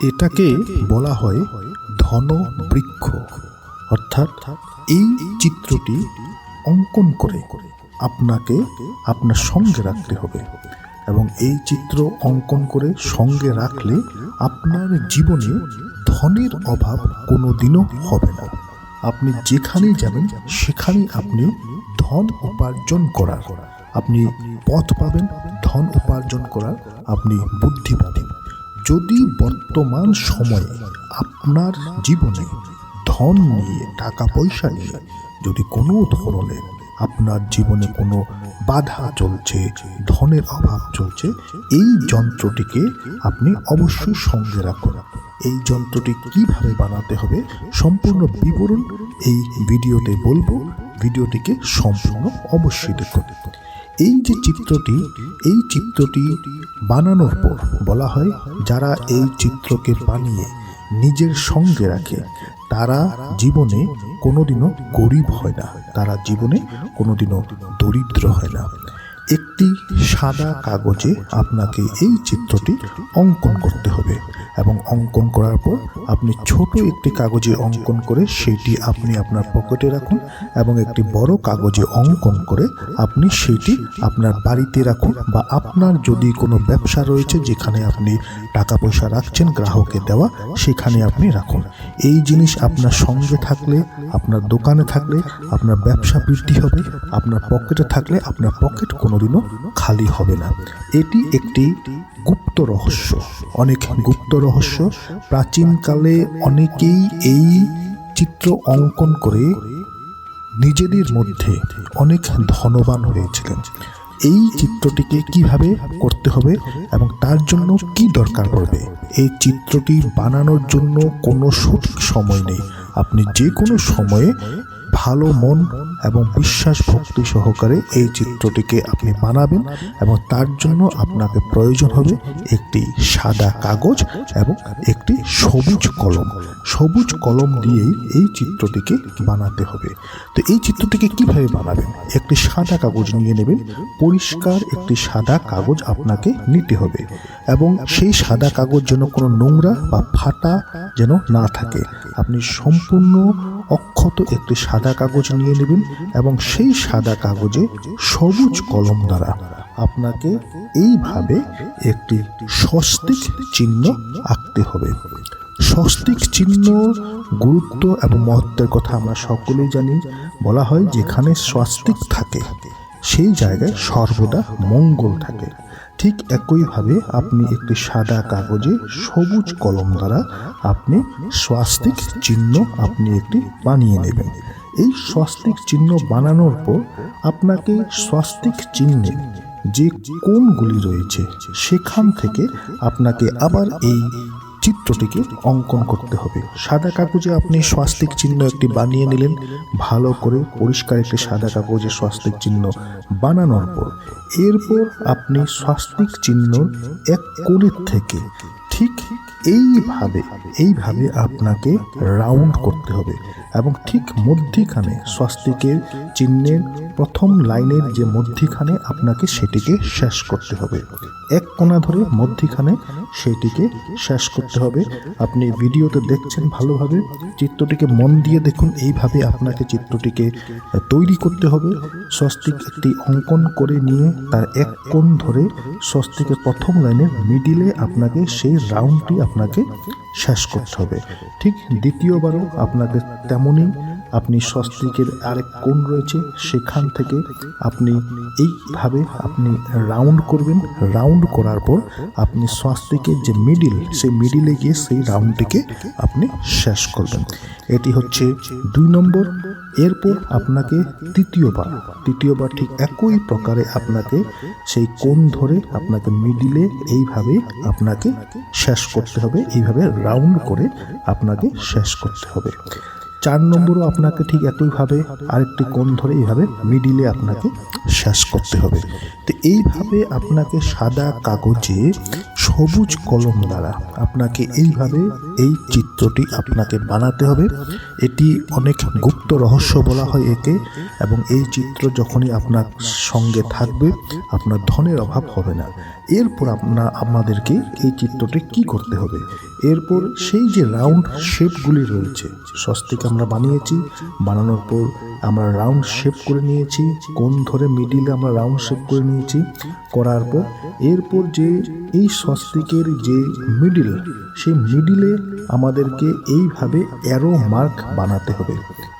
এটাকে বলা হয় ধন বৃক্ষ অর্থাৎ এই চিত্রটি অঙ্কন করে আপনাকে আপনার সঙ্গে রাখতে হবে এবং এই চিত্র অঙ্কন করে সঙ্গে রাখলে আপনার জীবনে ধনের অভাব কোনোদিনও হবে না। আপনি যেখানেই যাবেন, সেখানেই আপনি ধন উপার্জন করার, আপনি পথ পাবেন, ধন উপার্জন করার, আপনি বুদ্ধি পাবেন। যদি বর্তমান সময়ে আপনার জীবনে ধন নিয়ে টাকা পয়সা নিয়ে যদি কোনো ধরনের আপনার জীবনে কোনো বাধা চলছে, ধনের অভাব চলছে, এই যন্ত্রটিকে আপনি অবশ্যই সঙ্গে রাখুন। এই যন্ত্রটি কীভাবে বানাতে হবে সম্পূর্ণ বিবরণ এই ভিডিওতে বলব। ভিডিওটিকে সম্পূর্ণ অবশ্যই দেখুন। এই যে চিত্রটি, এই চিত্রটি বানানোর পর বলা হয় যারা এই চিত্রকে বানিয়ে নিজের সঙ্গে রাখে, তারা জীবনে কোনোদিনও গরিব হয় না। তারা জীবনে কোনোদিনও দরিদ্র হয় না। একটি সাদা কাগজে আপনাকে এই চিত্রটি অঙ্কন করতে হবে। এবং অঙ্কন করার পর আপনি ছোট একটি কাগজে অঙ্কন করে সেটি আপনি আপনার পকেটে রাখুন এবং একটি বড় কাগজে অঙ্কন করে আপনি সেটি আপনার বাড়িতে রাখুন বা আপনার যদি কোনো ব্যবসা রয়েছে যেখানে আপনি টাকা পয়সা রাখছেন গ্রাহকে দেওয়া, সেখানে আপনি রাখুন। এই জিনিস আপনার সঙ্গে থাকলে, আপনার দোকানে থাকলে, আপনার ব্যবসা বৃদ্ধি হবে, আপনার পকেটে থাকলে আপনার পকেট কোনোদিনও খালি হবে না। এটি একটি গুপ্ত রহস্য। অনেক গুপ্ত রহস্য। প্রাচীনকালে অনেকেই এই চিত্র অঙ্কন করে নিজেদের মধ্যে অনেক ধনবান হয়েছিলেন। এই চিত্রটিকে কীভাবে করতে হবে এবং তার জন্য কি দরকার পড়বে? এই চিত্রটি বানানোর জন্য কোনো সঠিক সময় নেই। আপনি যে কোনো সময়ে ভালো মন এবং বিশ্বাস ভক্তি সহকারে এই চিত্রটিকে আপনি বানাবেন এবং তার জন্য আপনাকে প্রয়োজন হবে একটি সাদা কাগজ এবং একটি সবুজ কলম। সবুজ কলম দিয়েই এই চিত্রটিকে বানাতে হবে। তো এই চিত্রটিকে কীভাবে বানাবেন? একটি সাদা কাগজ নিয়ে নেবেন। পরিষ্কার একটি সাদা কাগজ আপনাকে নিতে হবে এবং সেই সাদা কাগজ যেন কোনো নোংরা বা ফাটা যেন না থাকে। আপনি সম্পূর্ণ অক্ষত একটি সাদা কাগজ নিয়ে নেবেন এবং সেই সাদা কাগজে সবুজ কলম দ্বারা আপনাকে এইভাবে একটি স্বস্তিক চিহ্ন আঁকতে হবে। স্বস্তিক চিহ্ন, গুরুত্ব এবং মহত্বের কথা আমরা সকলেই জানি। বলা হয় যেখানে স্বস্তিক থাকে, সেই জায়গায় সর্বদা মঙ্গল থাকে। ঠিক একইভাবে আপনি একটি সাদা কাগজে সবুজ কলম দ্বারা আপনি স্বাস্তিক চিহ্ন আপনি একটি বানিয়ে নেবেন। এই স্বাস্তিক চিহ্ন বানানোর পর আপনাকে স্বাস্তিক চিহ্নে যে কোনগুলি রয়েছে সেখান থেকে আপনাকে আবার এই চিত্রটিকে অঙ্কন করতে হবে। সাদা কাগজে আপনি স্বাস্তিক চিহ্ন একটি বানিয়ে নিলেন। ভালো করে পরিষ্কার একটি সাদা কাগজে স্বাস্তিক চিহ্ন বানানোর পর, এরপর আপনি স্বাস্তিক চিহ্ন এক কোণের থেকে ঠিক এইভাবে এইভাবে আপনাকে রাউন্ড করতে হবে এবং ঠিক মধ্যিখানে স্বাস্তিকের চিহ্নের প্রথম লাইনের যে মধ্যিখানে আপনাকে সেটিকে শেষ করতে হবে। এক কোণা ধরে মধ্যিখানে সেটিকে শেষ করতে হবে। আপনি ভিডিওতে দেখছেন ভালোভাবে, চিত্রটিকে মন দিয়ে দেখুন, এইভাবে আপনাকে চিত্রটিকে তৈরি করতে হবে। স্বস্তিক একটি অঙ্কন করে নিয়ে তার এক কোণ ধরে স্বস্তিকের প্রথম লাইনের মিডিলে আপনাকে সেই রাউন্ডটি আপনাকে শেষ করতে হবে। ঠিক দ্বিতীয়বারও আপনাদের তেমনই আপনি স্বস্তিকের আরেক কোণ রয়েছে, সেখান থেকে আপনি এইভাবে আপনি রাউন্ড করবেন। রাউন্ড করার পর আপনি স্বস্তিকের যে মিডিল, সেই মিডিলে গিয়ে সেই রাউন্ডটিকে আপনি শেষ করবেন। এটি হচ্ছে দুই নম্বর। এরপর আপনাকে তৃতীয়বার তৃতীয়বার ঠিক একই প্রকারে আপনাকে সেই কোণ ধরে আপনাকে মিডিলে এইভাবে আপনাকে শেষ করতে হবে। এইভাবে রাউন্ড করে আপনাকে শেষ করতে হবে। চার নম্বরও আপনাকে ঠিক একইভাবে আরেকটি কোণ ধরে এইভাবে মিডিলে আপনাকে শেষ করতে হবে। তো এইভাবে আপনাকে সাদা কাগজে সবুজ কলম দ্বারা আপনাকে এইভাবে এই চিত্রটি আপনাকে বানাতে হবে। এটি অনেক গুপ্ত রহস্য বলা হয় একে এবং এই চিত্র যখনই আপনার সঙ্গে থাকবে, আপনার ধনের অভাব হবে না। এরপর আপনার আমাদেরকে এই চিত্রটি কি করতে হবে? এরপর সেই যে রাউন্ড শেপগুলি রয়েছে, স্বস্তিক আমরা বানিয়েছি, বানানোর পর আমরা রাউন্ড শেপ করে নিয়েছি, কোন ধরে মিডিলে আমরা রাউন্ড শেপ করে নিয়েছি, করার পর এরপর যে এই স্বস্তিকের যে মিডিল, সেই মিডিলে আমাদেরকে এইভাবে অ্যারো মার্ক বানাতে হবে।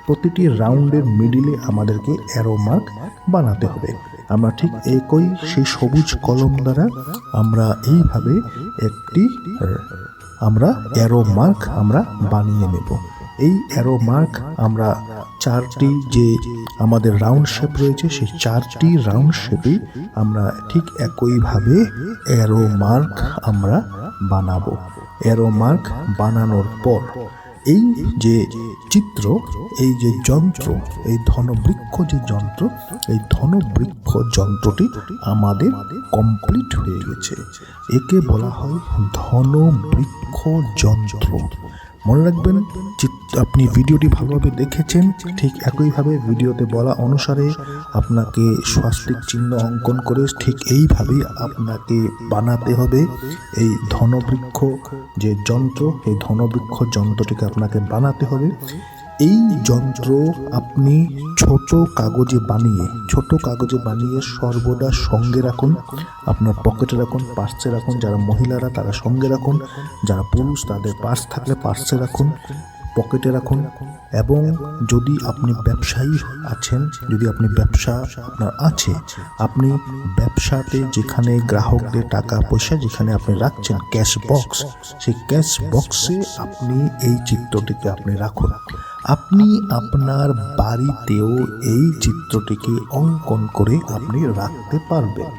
প্রতিটি রাউন্ডের মিডিলে আমাদেরকে অ্যারো মার্ক বানাতে হবে। আমরা ঠিক একই সেই সবুজ কলম দ্বারা আমরা এইভাবে একটি আমরা অ্যারো মার্ক আমরা বানিয়ে নেব। এই অ্যারো মার্ক আমরা চারটি যে আমাদের রাউন্ড শেপ রয়েছে, সেই চারটি রাউন্ড শেপে আমরা ঠিক একইভাবে অ্যারো মার্ক আমরা বানাবো। অ্যারো মার্ক বানানোর পর এই যে চিত্র, এই যে যন্ত্র, এই ধনবৃক্ষ যে যন্ত্র, এই ধনবৃক্ষ যন্ত্রটি আমাদের কমপ্লিট হয়ে গেছে। একে বলা হয় ধনবৃক্ষ যন্ত্র। মনে রাখবেন আপনি ভিডিওটি ভালোভাবে দেখেছেন, ঠিক একইভাবে ভিডিওতে বলা অনুসারে আপনাকে স্বাস্তিক চিহ্ন অঙ্কন করে ঠিক এইভাবেই আপনাকে বানাতে হবে। এই ধনবৃক্ষ যে যন্ত্র, এই ধনবৃক্ষ যন্ত্রটিকে আপনাকে বানাতে হবে। এই যন্ত্র আপনি ছোট কাগজে বানিয়ে, ছোট কাগজে বানিয়ে সর্বদা সঙ্গে রাখুন। আপনার পকেটে রাখুন পার্সে রাখুন, যারা মহিলারা তারা সঙ্গে রাখুন, যারা পুরুষ তাদের পার্স থাকলে পার্সে রাখুন পকেটে রাখুন। এবং যদি আপনি ব্যবসায়ী আছেন, যদি আপনি ব্যবসা আপনার আছে, আপনি ব্যবসাতে যেখানে গ্রাহকদের টাকা, পয়সা যেখানে আপনি রাখছেন ক্যাশ বক্স সেই ক্যাশ বক্সে আপনি এই চিত্রটিকে আপনি রাখুন। আপনি আপনার বাড়িতেও এই চিত্রটিকে অঙ্কন করে আপনি রাখতে পারবেন।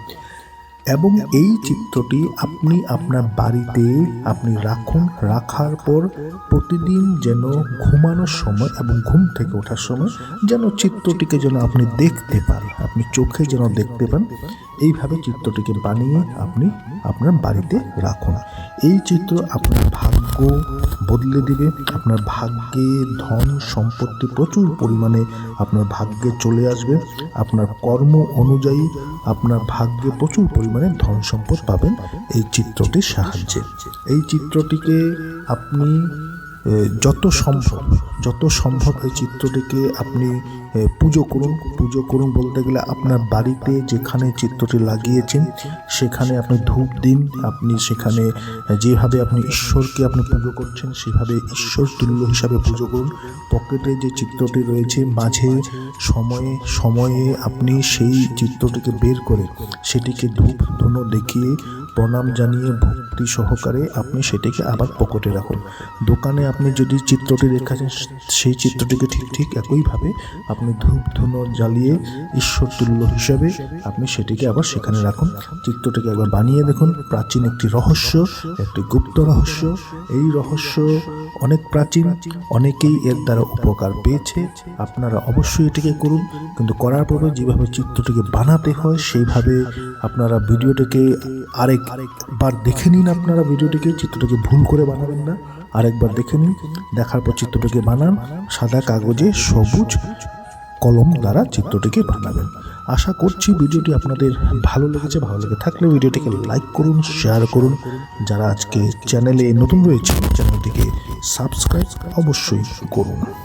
এবং এই চিত্রটি আপনি আপনার বাড়িতে আপনি রাখুন, রাখার পর প্রতিদিন যেন ঘুমানোর সময় এবং ঘুম থেকে ওঠার সময় যেন চিত্রটিকে যেন আপনি দেখতে পান, আপনি চোখে যেন দেখতে পান, এইভাবে চিত্রটিকে বানিয়ে আপনি আপনার বাড়িতে রাখুন। এই চিত্র আপনার ভাগ্য বদলে দিবে। আপনার ভাগ্যে ধন সম্পত্তি প্রচুর পরিমাণে আপনার ভাগ্যে চলে আসবে। আপনার কর্ম অনুযায়ী আপনার ভাগ্যে প্রচুর পরিমাণে ধন সম্পদ পাবেন। এই চিত্রটির সাহায্যে। এই চিত্রটিকে আপনি যত সম্ভব যত সম্ভব এই চিত্রটিকে আপনি পুজো করুন। পুজো করুন বলতে গেলে আপনার বাড়িতে যেখানে চিত্রটি লাগিয়েছেন, সেখানে আপনি ধূপ দিন। আপনি সেখানে যেভাবে আপনি ঈশ্বরকে আপনি পুজো করছেন, সেভাবে ঈশ্বর তুল্য হিসাবে পুজো করুন। পকেটে যে চিত্রটি রয়েছে, মাঝে সময়ে সময়ে আপনি সেই চিত্রটিকে বের করে, সেটিকে ধূপ ধুনো দেখিয়ে প্রণাম জানিয়ে ভক্তি সহকারে আপনি সেটিকে আবার পকেটে রাখুন। দোকানে আপনি যদি চিত্রটি রেখেছেন সেই চিত্রটিকে ঠিক ঠিক একইভাবে আপনি ধূপ ধুনো জ্বালিয়ে ঈশ্বর তুল্য হিসাবে আপনি সেটিকে আবার সেখানে রাখুন। চিত্রটিকে একবার বানিয়ে দেখুন। প্রাচীন একটি রহস্য, একটি গুপ্ত রহস্য। এই রহস্য অনেক প্রাচীন, অনেকেই এর দ্বারা উপকার পেয়েছে। আপনারা অবশ্যই এটিকে করুন। কিন্তু করার পরে যেভাবে চিত্রটিকে বানাতে হয়, সেইভাবে আপনারা ভিডিওটিকে আরেক আরেকবার দেখে নিন আপনারা ভিডিওটিকে, চিত্রটিকে ভুল করে বানাবেন না। আরেকবার দেখে নিন, দেখার পর চিত্রটিকে বানান, সাদা কাগজে সবুজ কলম দ্বারা চিত্রটিকে বানাবেন। আশা করছি ভিডিওটি আপনাদের ভালো লেগেছে, ভালো লেগে থাকলে ভিডিওটিকে লাইক করুন, শেয়ার করুন। যারা আজকে চ্যানেলে নতুন রয়েছে চ্যানেলটিকে সাবস্ক্রাইব অবশ্যই করুন।